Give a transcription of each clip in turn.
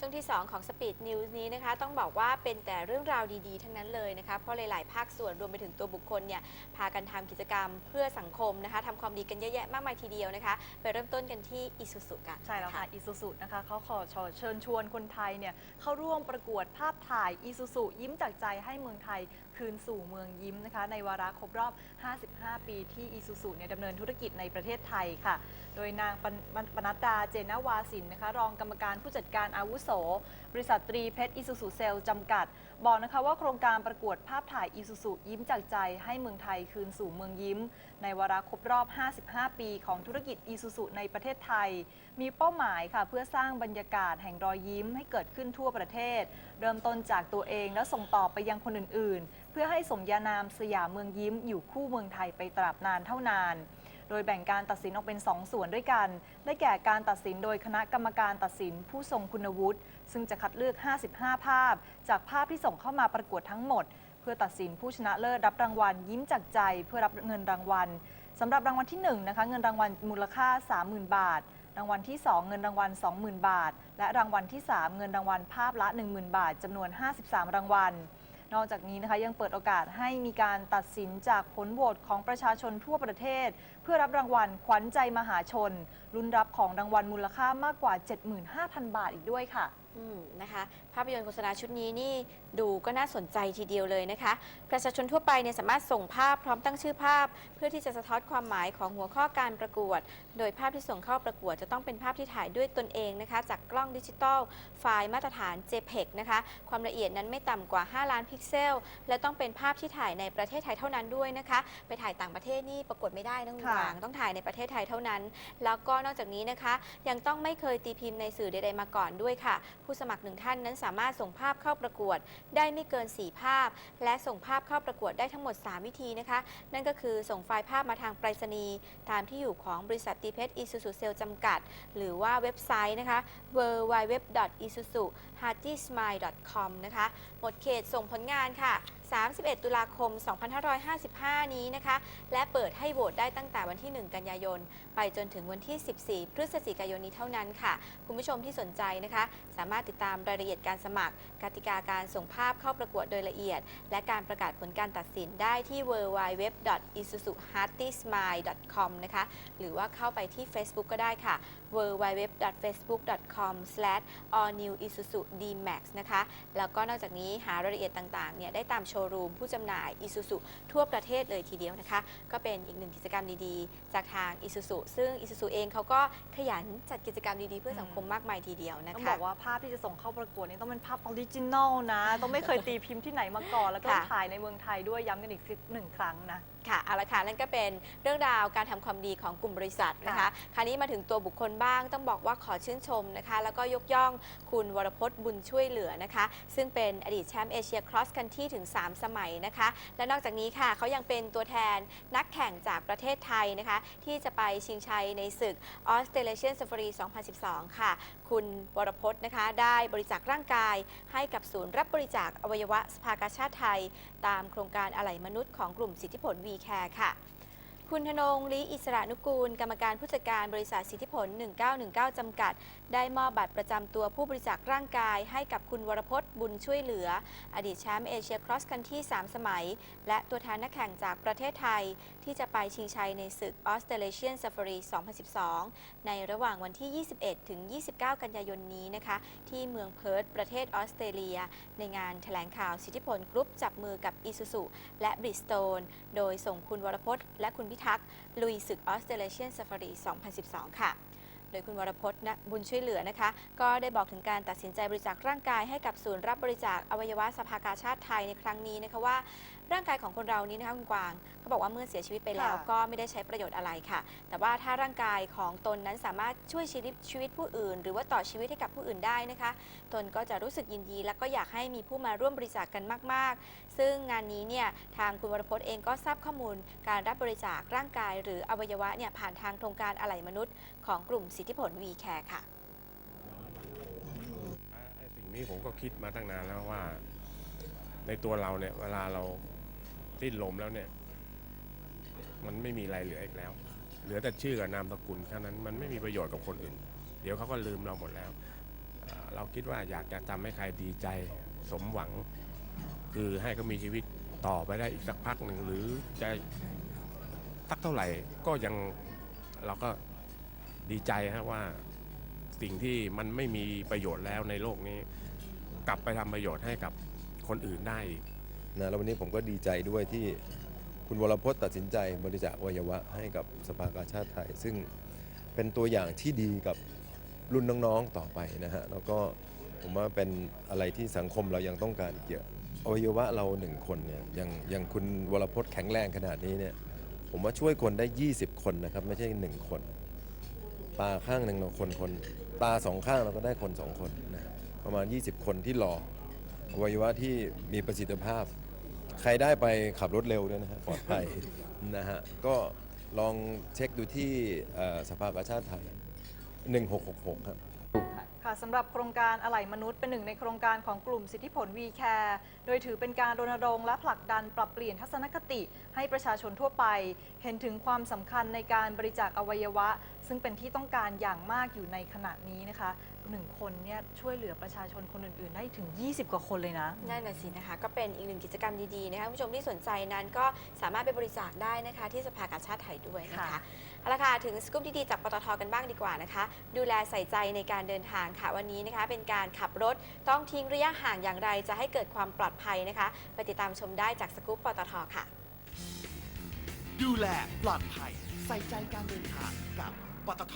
ช่วงที่ 2 ของ Speed News นี้นะคะ ต้องบอกว่าเป็นแต่เรื่องราวดีๆ ทั้งนั้นเลยนะคะ เพราะหลาย ๆ ภาคส่วนรวมไปถึงตัวบุคคลเนี่ยพากันทำกิจกรรมเพื่อสังคมนะคะทำความดีกันเยอะแยะมากมายทีเดียวนะคะ ไปเริ่มต้นกันที่อิสุสุกันใช่แล้วค่ะอีซูซุนะคะเขาขอเชิญชวนคนไทยเนี่ยเข้าร่วมประกวดภาพถ่ายอีซูซุยิ้มจากใจให้เมืองไทย คืนสู่เมืองยิ้มนะคะ ในวาระครบรอบ 55 ปีที่อีซูซุเนี่ยดำเนินธุรกิจในประเทศไทยค่ะ โดยนางปนปนัดดาเจนาวาสินนะคะ รองกรรมการผู้จัดการอาวุโส บริษัทตรีเพชรอีซูซุเซลจำกัด บอกนะคะว่าโครงการประกวดภาพถ่ายอีซูซุยิ้มจากใจให้เมืองไทยคืนสู่เมืองยิ้มในวาระครบรอบ 55 ปีของธุรกิจอีซูซุในประเทศไทย มีเป้าหมายค่ะเพื่อสร้างบรรยากาศแห่งรอยยิ้มให้เกิดขึ้นทั่วประเทศ เริ่มต้นจากตัวเองแล้วส่งต่อไปยังคนอื่น ๆ เพื่อให้สมญานามสยามเมืองยิ้มอยู่คู่เมืองไทยไปตราบนานเท่านานโดยแบ่งการตัดสินออกเป็น 2 ส่วนด้วยกัน ได้แก่การตัดสินโดยคณะกรรมการตัดสินผู้ทรงคุณวุฒิ ซึ่งจะคัดเลือก 55 ภาพ จากภาพที่ส่งเข้ามาประกวดทั้งหมด พื่อตัดสินผู้ชนะเลิศรับรางวัล ยิ้มจากใจ เพื่อรับเงินรางวัลสำหรับรางวัลที่1นะคะเงินรางวัลมูลค่า 30,000 บาท รางวัลที่ 2 เงินรางวัล 20,000 บาท และรางวัลที่ 3 เงินรางวัลภาพละ 10,000 บาทจำนวน 53 รางวัล นอกจากนี้นะคะยังเปิดโอกาสให้มีการตัดสินจากผลโหวตของประชาชนทั่วประเทศ เพื่อรับรางวัลขวัญใจมหาชนรุ่นรับของรางวัลมูลค่ามากกว่า 75,000 บาทอีกด้วยค่ะ นะคะ ภาพยนตร์โฆษณาชุดนี้นี่ดูก็น่าสนใจทีเดียวเลยนะคะ ประชาชนทั่วไปเนี่ยสามารถส่งภาพพร้อมตั้งชื่อภาพ เพื่อที่จะสะท้อนความหมายของหัวข้อการประกวด โดยภาพที่ส่งเข้าประกวดจะต้องเป็นภาพที่ถ่ายด้วยตนเองนะคะ จากกล้องดิจิตอลไฟล์มาตรฐาน JPEG นะคะ ความละเอียดนั้นไม่ต่ำกว่า 5 ล้านพิกเซล และต้องเป็นภาพที่ถ่ายในประเทศไทยเท่านั้นด้วยนะคะ ไปถ่ายต่างประเทศนี่ประกวดไม่ได้นะคุณค่ะกวางต้องถ่ายในประเทศไทยเท่านั้น แล้วก็นอกจากนี้นะคะ ยังต้องไม่เคยตีพิมพ์ในสื่อใดๆมาก่อนด้วยค่ะผู้สมัครหนึ่งท่านนั้นสามารถส่งภาพเข้าประกวด ได้ไม่เกิน 4 ภาพ และส่งภาพเข้าประกวดได้ทั้งหมด 3 วิธีนะคะ นั่นก็คือส่งไฟล์ภาพมาทางไปรษณีย์ตามที่อยู่ของบริษัทตีเพชร Isuzu Sale จำกัด หรือว่าเว็บไซต์นะคะ www isus h a r t y s m i l e c o m นะคะหมดเขตส่งผลงานค่ะ 31 ตุลาคม 2555 นี้นะคะ และเปิดให้โหวตได้ตั้งแต่วันที่ 1 กันยายน ไปจนถึงวันที่ 14 พฤศจิกายนนี้เท่านั้นค่ะ คุณผู้ชมที่สนใจนะคะ สามารถติดตามรายละเอียดการสมัคร กติกาการส่งภาพเข้าประกวดโดยละเอียด และการประกาศผลการตัดสินได้ที่ www.isuzuhartysmile.com นะคะ หรือว่าเข้าไปที่ Facebook ก็ได้ค่ะ www.facebook.com/allnewisuzu-dmax นะคะ แล้วก็นอกจากนี้หารายละเอียดต่างๆ เนี่ยได้ตามโชว์รูมผู้จำหน่าย Isuzu ทั่วประเทศเลยทีเดียวนะคะ ก็เป็นอีกหนึ่งกิจกรรมดีๆ จากทาง Isuzu ซึ่ง Isuzu เองเขาก็ขยันจัดกิจกรรมดีๆ เพื่อสังคมมากมายทีเดียวนะต้องคะบอกว่าภาพที่จะส่งเข้าประกวดนี้ต้องเป็นภาพออริจินอลนะ ต้องไม่เคยตีพิมพ์ที่ไหนมาก่อน แล้วก็ค่ะถ่ายในเมืองไทยด้วยย้ำกันอีกหนึ่งครั้งนะค่ะเอาละค่ะนั่นก็เป็นเรื่องราวการทำความดีของกลุ่มบริษัทนะคะค่ะคราวนี้มาถึงตัวบุคคลบ้าง ต้องบอกว่าขอชื่นชมนะคะ แล้วก็ยกย่องคุณวรพจน์บุญช่วยเหลือนะคะ ซึ่งเป็นอดีตแชมป์เอเชียครอสคันที่ถึง 3 สมัยนะคะ และนอกจากนี้ค่ะเขายังเป็นตัวแทนนักแข่งจากประเทศไทยนะคะ ที่จะไปชิงชัยในศึกออสเตรเลียนซ a ฟารี2012 ค่ะ คุณวรพจน์นะคะ ได้บริจาคร่างกาย ให้กับศูนย์รับบริจาคอวัยวะสภากาชาติไทย ตามโครงการอะไหล่มนุษย์ของกลุ่มสิทธิผล V Care ค่ะ คุณธนงลีอิสระนุกูล กรรมการผู้จัดการบริษัทสิทธิผล 1919 จำกัด ได้มอบบัตรประจำตัวผู้บริจาคร่างกาย ให้กับคุณวรพจน์บุญช่วยเหลือ อดีตแชมป์เอเชียครอสคันที่ 3 สมัย และตัวแทนนักแข่งจากประเทศไทย ที่จะไปชิงชัยในศึกออสเตรเลียนซ a ฟารี 2012 ในระหว่างวันที่ 21 ถึง 29 กันยายนนี้นะคะ ที่เมืองเพิร์ธประเทศออสเตรเลีย ในงานแถลงข่าวสิทธิผลกรุ๊ปจับมือกับอิซูซุและบริสโตนโดยส่งคุณวรพจน์และคุณพิทักษ์ลุยศึกออสเตรเลียนซ a ฟารี 2012 ค่ะ โดยคุณวรพจน์บุญช่วยเหลือนะคะ ก็ได้บอกถึงการตัดสินใจบริจาคร่างกายให้กับศูนย์รับบริจาคอวัยวะสภากาชาติไทยในครั้งนี้นะคะว่า ร่างกายของคนเรานี้นะคะคุณกวางเขาบอกว่าเมื่อเสียชีวิตไปแล้วค่ะ ก็ไม่ได้ใช้ประโยชน์อะไรค่ะ แต่ว่าถ้าร่างกายของตนนั้นสามารถช่วยชีวิตชีวิตผู้อื่น หรือว่าต่อชีวิตให้กับผู้อื่นได้นะคะ ตนก็จะรู้สึกยินดี และก็อยากให้มีผู้มาร่วมบริจาคกันมาก ๆ ซึ่งงานนี้เนี่ยทางคุณวรพจน์เองก็ทราบข้อมูล การรับบริจาคร่างกาย หรืออวัยวะเนี่ยผ่านทางโครงการอะไหล่มนุษย์ ของกลุ่มสิทธิผล V Care ค่ะ ไอ้สิ่งนี้ผมก็คิดมาตั้งนานแล้วว่า ในตัวเราเนี่ย เวลาเรา สิ้นลมแล้วเนี่ย มันไม่มีอะไรเหลืออีกแล้ว เหลือแต่ชื่อกับนามสกุลแค่นั้นมันไม่มีประโยชน์กับคนอื่น เดี๋ยวเขาก็ลืมเราหมดแล้ว เราคิดว่าอยากจะทำให้ใครดีใจสมหวัง คือให้เขามีชีวิตต่อไปได้อีกสักพักหนึ่งหรือจะสักเท่าไหร่ก็ยังเราก็ดีใจฮะว่าสิ่งที่มันไม่มีประโยชน์แล้วในโลกนี้ กลับไปทำประโยชน์ให้กับคนอื่นได้อีก นะแล้ววันนี้ผมก็ดีใจด้วยที่คุณวรพจน์ตัดสินใจบริจาคอวัยวะให้กับสภากาชาติไทย ซึ่งเป็นตัวอย่างที่ดีกับรุ่นน้องๆต่อไปนะฮะแล้วก็ผมว่าเป็นอะไรที่สังคมเรายังต้องการอีกเยอะอวัยวะเราหนึ่งคนเนี่ยอย่างอย่างคุณวรพจน์แข็งแรงขนาดนี้เนี่ยผมว่าช่วยคนได้ 20 คนนะครับ ไม่ใช่หนึ่งคน ตาข้างหนึ่งเราคนคน ตาสองข้างเราก็ได้คนสองคนนะฮะประมาณ 20 คนที่รออวัยวะที่มีประสิทธิภาพ ใครได้ไปขับรถเร็วด้วยนะฮะปลอดภัยนะฮะก็ลองเช็คดูที่เอ่อสภากาชาติไทย 1666 ครับ ค่ะสำหรับโครงการอะไหล่มนุษย์เป็นหนึ่งในโครงการของกลุ่มสิทธิผล V Care โดยถือเป็นการรณรงค์และผลักดันปรับเปลี่ยนทัศนคติให้ประชาชนทั่วไป เห็นถึงความสำคัญในการบริจาคอวัยวะ ซึ่งเป็นที่ต้องการอย่างมากอยู่ในขณะนี้นะคะหนึ่งคนเนี่ยช่วยเหลือประชาชนคนอื่น ๆ ได้ถึง 20 กว่าคนเลยนะ นั่นน่ะสินะคะ ก็เป็นอีกหนึ่งกิจกรรมดี ๆ นะคะคุณผู้ชมที่สนใจนั้นก็สามารถไปบริจาคได้นะคะ ที่สภากาชาติไทยด้วยนะคะค่ะเอาละค่ะถึงสกู๊ปดี ๆ จากปตทกันบ้างดีกว่านะคะ ดูแลใส่ใจในการเดินทางค่ะ วันนี้นะคะ เป็นการขับรถต้องทิ้งระยะห่างอย่างไร จะให้เกิดความปลอดภัยนะคะไปติดตามชมได้จากสกู๊ปปตทค่ะ ดูแลปลอดภัยใส่ใจการเดินทางกับ ปตท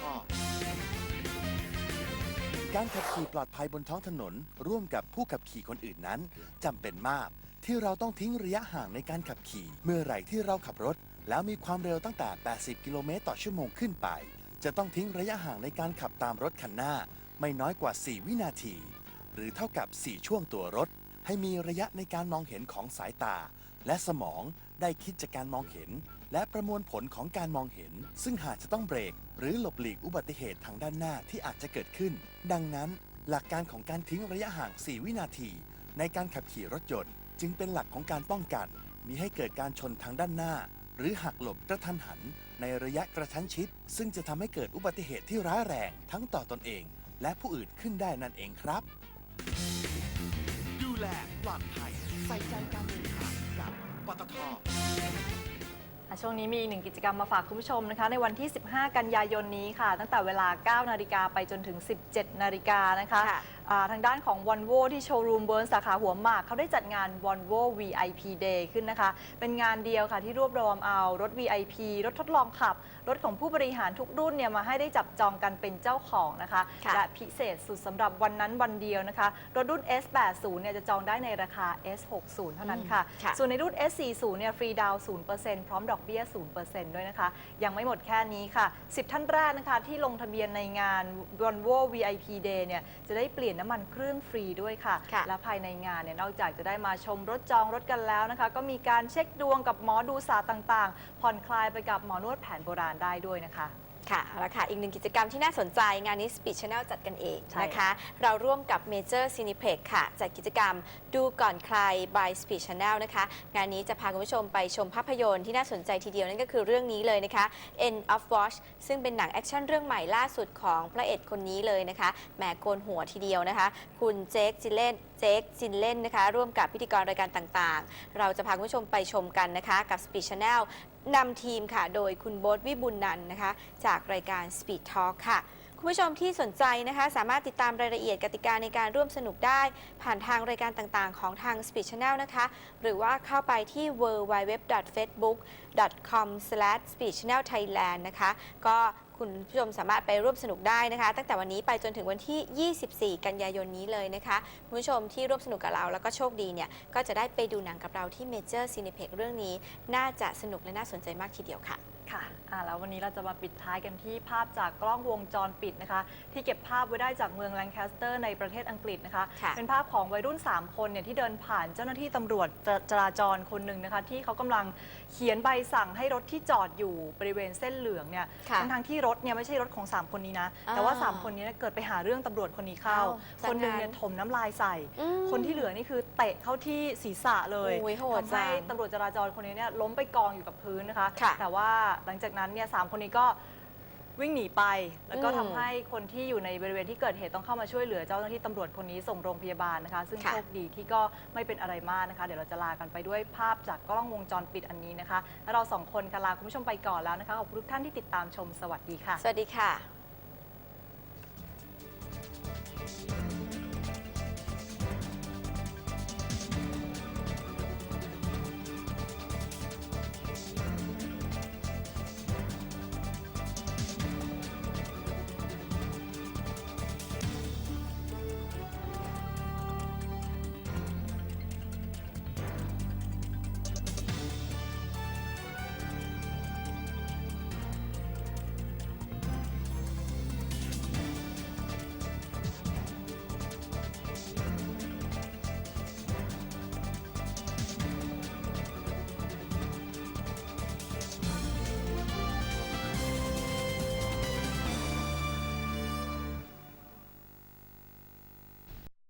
การขับขี่ปลอดภัยบนท้องถนน ร่วมกับผู้ขับขี่คนอื่นนั้นจำเป็นมาก ที่เราต้องทิ้งระยะห่างในการขับขี่ เมื่อไหร่ที่เราขับรถ แล้วมีความเร็วตั้งแต่ 80 กิโลเมตรต่อชั่วโมงขึ้นไป จะต้องทิ้งระยะห่างในการขับตามรถคันหน้า ไม่น้อยกว่า 4 วินาที หรือเท่ากับ 4 ช่วงตัวรถ ให้มีระยะในการมองเห็นของสายตา และสมองได้คิดจากการมองเห็น และประมวลผลของการมองเห็น ซึ่งหากจะต้องเบรก หรือหลบหลีกอุบัติเหตุทางด้านหน้าที่อาจจะเกิดขึ้น ดังนั้น หลักการของการทิ้งระยะห่าง 4 วินาที ในการขับขี่รถยนต์ จึงเป็นหลักของการป้องกัน มีให้เกิดการชนทางด้านหน้า หรือหักหลบกระทันหัน ในระยะกระชั้นชิด ซึ่งจะทำให้เกิดอุบัติเหตุที่ร้ายแรงทั้งต่อตนเอง และผู้อื่นขึ้นได้นั่นเองครับ ดูแลปลอดภัยใส่ใจการเดินทางกับปตท อะช่วงนี้มีอีกหนึ่งกิจกรรมมาฝากคุณผู้ชมนะคะ ในวันที่ 15 กันยายนนี้ค่ะ ตั้งแต่เวลา 9 นาฬิกาไปจนถึง 17 นาฬิกานะคะ ค่ะ ทางด้านของ v o l v o ที่โชว์รูมเบิร์นสาขาหัวหมากเขาได้จัดงาน v o l v o VIP Day ขึ้นนะคะ เป็นงานเดียวค่ะที่รวบรวมเอารถ VIP รถทดลองขับ รถของผู้บริหารทุกรุ่นเนี่ยมาให้ได้จับจองกันเป็นเจ้าของนะคะค่ะและพิเศษสุดสำหรับวันนั้นวันเดียวนะคะ รถรุ่น S80 เนี่ยจะจองได้ในราคา S60 เท่านั้นค่ะค่ะส่วนในรุ่น S40 เนี่ยฟรีดาวน์0%พร้อมดอกเบี้ย 0%ด้วยนะคะ ยังไม่หมดแค่นี้ค่ะ 10 ท่านแรกนะคะที่ลงทะเบียนในงาน Volvo VIP Day เนี่ยจะได้เปลี่ยนน้ำมันเครื่องฟรีด้วยค่ะ ค่ะและภายในงานเนี่ยนอกจากจะได้มาชมรถจองรถกันแล้วนะคะ ก็มีการเช็คดวงกับหมอดูศาสตร์ต่างๆ ผ่อนคลายไปกับหมอนวดแผนโบราณได้ด้วยนะคะ ค่ะเอาละค่ะ อีกหนึ่งกิจกรรมที่น่าสนใจงานนี้ Speed Channel จัดกันเองใช่นะคะ เราร่วมกับ Major Cineplex ค่ะ จัดกิจกรรมดูก่อนใคร by Speed Channel นะคะ งานนี้จะพาคุณผู้ชมไปชมภาพยนตร์ที่น่าสนใจทีเดียวนั่นก็คือเรื่องนี้เลยนะคะ End of Watch ซึ่งเป็นหนังแอคชั่นเรื่องใหม่ล่าสุดของพระเอกคนนี้เลยนะคะแหมโกนหัวทีเดียวนะคะ คุณเจคจิเลนเจคจินเล่นนะคะ ร่วมกับพิธีกรรายการต่างๆ เราจะพาคุณผู้ชมไปชมกันนะคะกับ Speed Channel นำทีมค่ะ โดยคุณโบ๊ทวิบุญนันนะคะ จากรายการ Speed Talk ค่ะ คุณผู้ชมที่สนใจนะคะ สามารถติดตามรายละเอียดกติกาในการร่วมสนุกได้ ผ่านทางรายการต่างๆ ของทาง Speed Channel นะคะ หรือว่าเข้าไปที่ www.facebook.com/speedchannelthailand นะคะ ก็ คุณผู้ชมสามารถไปร่วมสนุกได้นะคะ ตั้งแต่วันนี้ไปจนถึงวันที่ 24 กันยายนนี้เลยนะคะคุณผู้ชมที่ร่วมสนุกกับเราแล้วก็โชคดีเนี่ยก็จะได้ไปดูหนังกับเราที่เมเจอร์ซีนิเพ็กเรื่องนี้ น่าจะสนุกและน่าสนใจมากทีเดียวค่ะ ค่ะอ่าแล้ววันนี้เราจะมาปิดท้ายกันที่ภาพจากกล้องวงจรปิดนะคะ ที่เก็บภาพไว้ได้จากเมืองแลงแคสเตอร์ในประเทศอังกฤษนะคะ ค่ะ เป็นภาพของวัยรุ่น 3 คนเนี่ยที่เดินผ่านเจ้าหน้าที่ตำรวจจจราจรคนหนึ่งนะคะ ที่เขากำลังเขียนใบสั่งให้รถที่จอดอยู่บริเวณเส้นเหลืองเนี่ยค่ะทั้งทางๆที่รถเนี่ยไม่ใช่รถของ 3 คนนี้นะอ่าแต่ว่า3 คนนี้เนี่ยเกิดไปหาเรื่องตำรวจคนนี้เข้าอ้าวคนหนึ่งจากนั้นเนี่ยถมน้ำลายใส่ อืม คนที่เหลือนี่คือเตะเข้าที่ศีรษะเลยโอ้ยโหดทำให้จังตำรวจจราจรคนนี้เนี่ยล้มไปกองอยู่กับพื้นนะคะ ค่ะแต่ว่าหลังจากนั้นเนี่ยสามคนนี้ก็วิ่งหนีไป แล้วก็อืมทำให้คนที่อยู่ในบริเวณที่เกิดเหตุต้องเข้ามาช่วยเหลือเจ้าหน้าที่ตำรวจคนนี้ส่งโรงพยาบาลนะคะ ซึ่งค่ะโชคดีที่ก็ไม่เป็นอะไรมากนะคะ เดี๋ยวเราจะลากันไปด้วยภาพจากกล้องวงจรปิดอันนี้นะคะ แล้วเราสองคนค่ะลาคุณผู้ชมไปก่อนแล้วนะคะขอบคุณทุกท่านที่ติดตามชมสวัสดีค่ะ สวัสดีค่ะ